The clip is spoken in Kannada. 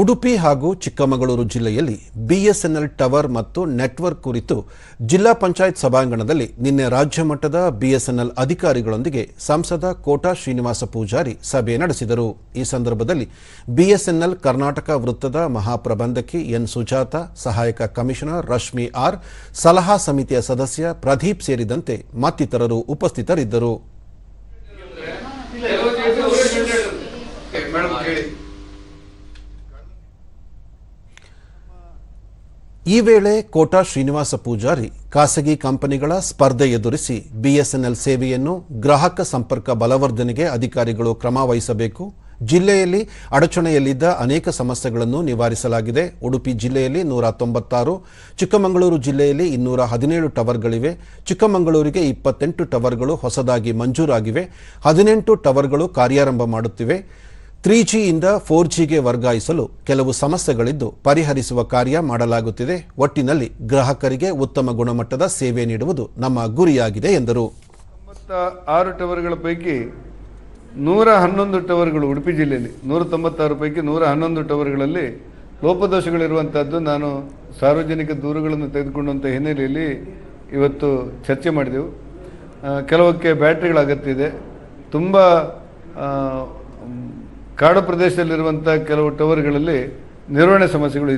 ಉಡುಪಿ ಹಾಗೂ ಚಿಕ್ಕಮಗಳೂರು ಜಿಲ್ಲೆಯಲ್ಲಿ ಬಿಎಸ್ಎನ್ಎಲ್ ಟವರ್ ಮತ್ತು ನೆಟ್ವರ್ಕ್ ಕುರಿತು ಜಿಲ್ಲಾ ಪಂಚಾಯತ್ ಸಭಾಂಗಣದಲ್ಲಿ ನಿನ್ನೆ ರಾಜ್ಯ ಮಟ್ಟದ ಬಿಎಸ್ಎನ್ಎಲ್ ಅಧಿಕಾರಿಗಳೊಂದಿಗೆ ಸಂಸದ ಕೋಟಾ ಶ್ರೀನಿವಾಸ ಪೂಜಾರಿ ಸಭೆ ನಡೆಸಿದರು. ಈ ಸಂದರ್ಭದಲ್ಲಿ ಬಿಎಸ್ಎನ್ಎಲ್ ಕರ್ನಾಟಕ ವೃತ್ತದ ಮಹಾಪ್ರಬಂಧಕಿ ಎನ್ ಸುಜಾತ, ಸಹಾಯಕ ಕಮಿಷನರ್ ರಶ್ಮಿ ಆರ್, ಸಲಹಾ ಸಮಿತಿಯ ಸದಸ್ಯ ಪ್ರದೀಪ್ ಸೇರಿದಂತೆ ಮತ್ತಿತರರು ಉಪಸ್ಥಿತರಿದ್ದರು. ಈ ವೇಳೆ ಕೋಟಾ ಶ್ರೀನಿವಾಸ ಪೂಜಾರಿ ಖಾಸಗಿ ಕಂಪನಿಗಳ ಸ್ಪರ್ಧೆ ಎದುರಿಸಿ ಬಿಎಸ್ಎನ್ಎಲ್ ಸೇವೆಯನ್ನು ಗ್ರಾಹಕ ಸಂಪರ್ಕ ಬಲವರ್ಧನೆಗೆ ಅಧಿಕಾರಿಗಳು ಕ್ರಮ ವಹಿಸಬೇಕು. ಜಿಲ್ಲೆಯಲ್ಲಿ ಅಡಚಣೆಯಲ್ಲಿದ್ದ ಅನೇಕ ಸಮಸ್ಯೆಗಳನ್ನು ನಿವಾರಿಸಲಾಗಿದೆ. ಉಡುಪಿ ಜಿಲ್ಲೆಯಲ್ಲಿ ನೂರ ತೊಂಬತ್ತಾರು, ಚಿಕ್ಕಮಗಳೂರು ಜಿಲ್ಲೆಯಲ್ಲಿ ಇನ್ನೂರ ಹದಿನೇಳು ಟವರ್ಗಳಿವೆ. ಚಿಕ್ಕಮಗಳೂರಿಗೆ ಇಪ್ಪತ್ತೆಂಟು ಟವರ್ಗಳು ಹೊಸದಾಗಿ ಮಂಜೂರಾಗಿವೆ. ಹದಿನೆಂಟು ಟವರ್ಗಳು ಕಾರ್ಯಾರಂಭ ಮಾಡುತ್ತಿವೆ. ತ್ರೀ ಜಿಯಿಂದ ಫೋರ್ ಜಿಗೆ ವರ್ಗಾಯಿಸಲು ಕೆಲವು ಸಮಸ್ಯೆಗಳಿದ್ದು ಪರಿಹರಿಸುವ ಕಾರ್ಯ ಮಾಡಲಾಗುತ್ತಿದೆ. ಒಟ್ಟಿನಲ್ಲಿ ಗ್ರಾಹಕರಿಗೆ ಉತ್ತಮ ಗುಣಮಟ್ಟದ ಸೇವೆ ನೀಡುವುದು ನಮ್ಮ ಗುರಿಯಾಗಿದೆ, ಎಂದರು. ಆರು ಟವರ್ಗಳ ಪೈಕಿ ನೂರ ಹನ್ನೊಂದು ಟವರ್ಗಳು ಉಡುಪಿ ಜಿಲ್ಲೆಯಲ್ಲಿ ನೂರ ತೊಂಬತ್ತಾರು ಪೈಕಿ ನೂರ ಹನ್ನೊಂದು ಟವರ್ಗಳಲ್ಲಿ ಲೋಪದೋಷಗಳಿರುವಂಥದ್ದು ನಾನು ಸಾರ್ವಜನಿಕ ದೂರುಗಳನ್ನು ತೆಗೆದುಕೊಂಡಂಥ ಹಿನ್ನೆಲೆಯಲ್ಲಿ ಇವತ್ತು ಚರ್ಚೆ ಮಾಡಿದೆವು. ಕೆಲವಕ್ಕೆ ಬ್ಯಾಟ್ರಿಗಳ ಅಗತ್ಯ ಇದೆ. ತುಂಬ ಕಾಡು ಪ್ರದೇಶದಲ್ಲಿರುವಂತಹ ಕೆಲವು ಟವರ್ಗಳಲ್ಲಿ ನಿರ್ವಹಣೆ ಸಮಸ್ಯೆಗಳು